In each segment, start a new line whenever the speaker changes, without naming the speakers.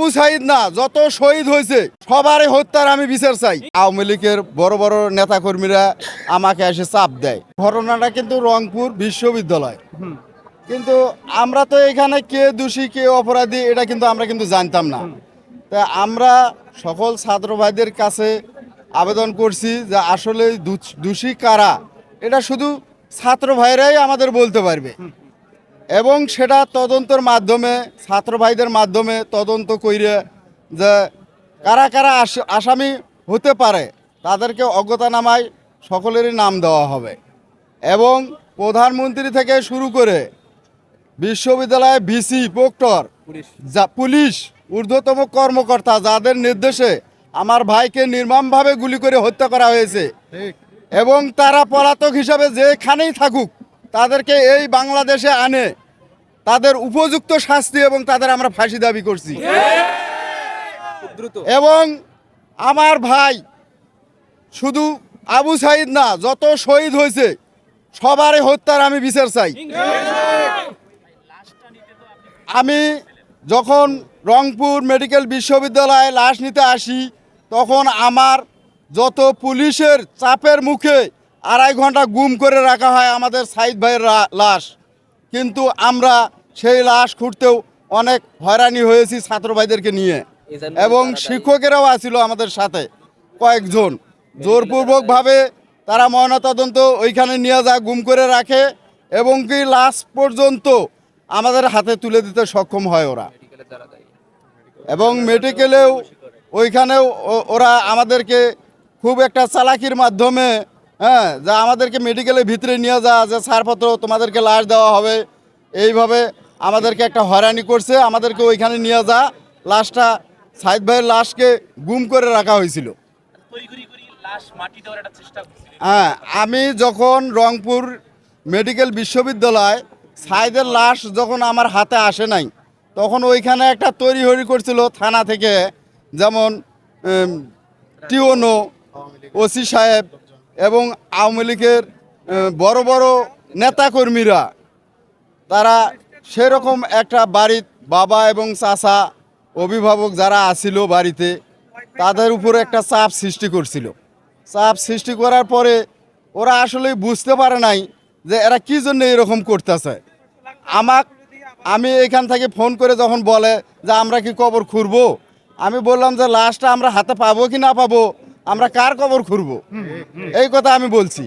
আবু সাইদ না যত শহীদ হয়েছে সবারই হত্যার আমি বিচার চাই। আওয়ামী লীগের বড় বড় নেতাকর্মীরা আমাকে এসে চাপ দেয়। ঘটনাটা কিন্তু রংপুর বিশ্ববিদ্যালয়। কিন্তু আমরা তো এখানে কে দোষী কে অপরাধী এটা কিন্তু আমরা কিন্তু জানতাম না। তা আমরা সকল ছাত্র ভাইদের কাছে আবেদন করছি যে আসলে দোষী কারা? এটা শুধু ছাত্র ভাইরাই আমাদের বলতে পারবে। এবং সেটা তদন্তের মাধ্যমে ছাত্র ভাইদের মাধ্যমে তদন্ত কইরে যে কারা কারা আস- আসামি হতে পারে তাদেরকে অজ্ঞাতনামায় সকলেরই নাম দেওয়া হবে। এবং প্রধানমন্ত্রী থেকে শুরু করে বিশ্ববিদ্যালয়ে ভিসি প্রক্টর যা পুলিশ ঊর্ধ্বতম কর্মকর্তা যাদের নির্দেশে আমার ভাইকে নির্মমভাবে গুলি করে হত্যা করা হয়েছে। এবং তারা পলাতক হিসাবে যেখানেই থাকুক তাদেরকে এই বাংলাদেশে আনে। তাদের উপযুক্ত শাস্তি এবং তাদের আমরা ফাঁসি দাবি করছি। এবং আমার ভাই শুধু আবু সাইদ না, যত শহীদ হয়েছে, সবারই হত্যার আমি বিচার চাই। আমি যখন রংপুর মেডিকেল বিশ্ববিদ্যালয়ে লাশ নিতে আসি, তখন আমার যত পুলিশের চাপের মুখে আড়াই ঘণ্টা গুম করে রাখা হয় আমাদের সাইদ ভাইয়ের লাশ। কিন্তু আমরা সেই লাশ খুঁড়তেও অনেক হয়রানি হয়েছি ছাত্র ভাইদেরকে নিয়ে। এবং শিক্ষকেরাও আছিল আমাদের সাথে কয়েকজন। জোরপূর্বকভাবে তারা ময়নাতদন্ত ওইখানে নিয়ে যায় গুম করে রাখে এবং কি লাশ পর্যন্ত আমাদের হাতে তুলে দিতে সক্ষম হয় ওরা। এবং মেডিকেলেও ওইখানেও ওরা আমাদেরকে খুব একটা চালাকির মাধ্যমে হ্যাঁ যা আমাদেরকে মেডিকেলের ভিতরে নিয়ে যা যে ছাড়পত্র তোমাদেরকে লাশ দেওয়া হবে এইভাবে আমাদেরকে একটা হয়রানি করছে আমাদেরকে ওইখানে নিয়ে যা লাশটা সাইদ ভাইয়ের লাশকে গুম করে রাখা হয়েছিল। হ্যাঁ আমি যখন রংপুর মেডিকেল বিশ্ববিদ্যালয় সাইদের লাশ যখন আমার হাতে আসে নাই তখন ওইখানে একটা তৈরি হরি করছিল থানা থেকে যেমন টিওনো ওসি সাহেব এবং আওয়ামী লীগের বড় বড় নেতাকর্মীরা, তারা সেরকম একটা বাড়ির বাবা এবং চাচা অভিভাবক যারা আসিল বাড়িতে, তাদের উপরে একটা চাপ সৃষ্টি করছিল। চাপ সৃষ্টি করার পরে ওরা আসলে বুঝতে পারে নাই যে এরা কি জন্য এরকম করতেছে। আমাক, আমি এখান থেকে ফোন করে যখন বলে যে আমরা কি কবর খুঁড়বো, আমি বললাম যে লাশটা আমরা হাতে পাবো কি না পাবো আমরা কার কবর খুঁড়বো? এই কথা আমি বলছি।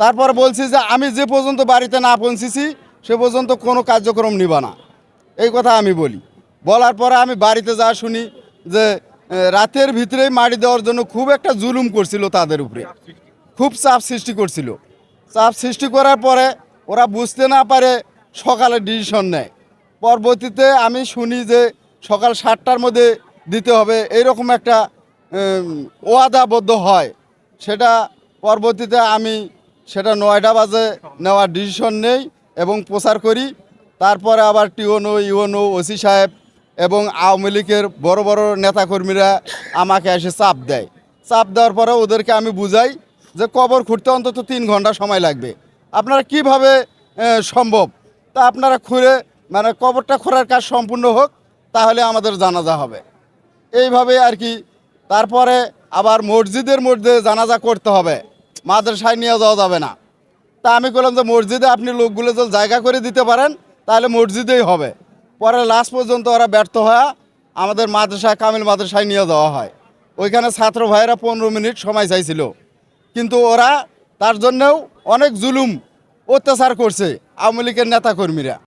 তারপর বলছি যে আমি যে পর্যন্ত বাড়িতে না পৌঁছেছি, সে পর্যন্ত কোনো কার্যক্রম নিবা না। এই কথা আমি বলি। বলার পরে আমি বাড়িতে যা শুনি যে রাতের ভিতরেই মাটি দেওয়ার জন্য খুব একটা জুলুম করছিল তাদের উপরে। খুব চাপ সৃষ্টি করছিল। চাপ সৃষ্টি করার পরে ওরা বুঝতে না পারে সকালে ডিসিশন নেয়। পরবর্তীতে আমি শুনি যে সকাল সাতটার মধ্যে দিতে হবে, এইরকম একটা ওয়াদাবদ্ধ হয়। সেটা পরবর্তীতে আমি সেটা নয়টা বাজে নেওয়ার ডিসিশন নেই এবং প্রচার করি। তারপরে আবার টিওনো ইউনো ওসি সাহেব এবং আওয়ামী লীগের বড় বড় নেতাকর্মীরা আমাকে এসে চাপ দেয়। চাপ দেওয়ার পরে ওদেরকে আমি বুঝাই যে কবর খুঁড়তে অন্তত তিন ঘণ্টা সময় লাগবে। আপনারা কীভাবে সম্ভব? তা আপনারা খুঁড়ে মানে কবরটা খোঁড়ার কাজ সম্পূর্ণ হোক, তাহলে আমাদের জানাজা হবে। এইভাবে আর কি তারপরে আবার মসজিদের মধ্যে জানাজা করতে হবে। মাদ্রাসায় নিয়ে যাওয়া যাবে না। তা আমি বললাম যে মসজিদে আপনি লোকগুলো যদি জায়গা করে দিতে পারেন, তাহলে মসজিদেই হবে। পরে লাস্ট পর্যন্ত ওরা ব্যর্থ হয়ে আমাদের মাদ্রাসায় কামিল মাদ্রাসায় নিয়ে যাওয়া হয়। ওইখানে ছাত্র ভাইয়েরা পনেরো মিনিট সময় চাইছিল। কিন্তু ওরা তার জন্যও অনেক জুলুম, অত্যাচার করছে আওয়ামী লীগের নেতাকর্মীরা।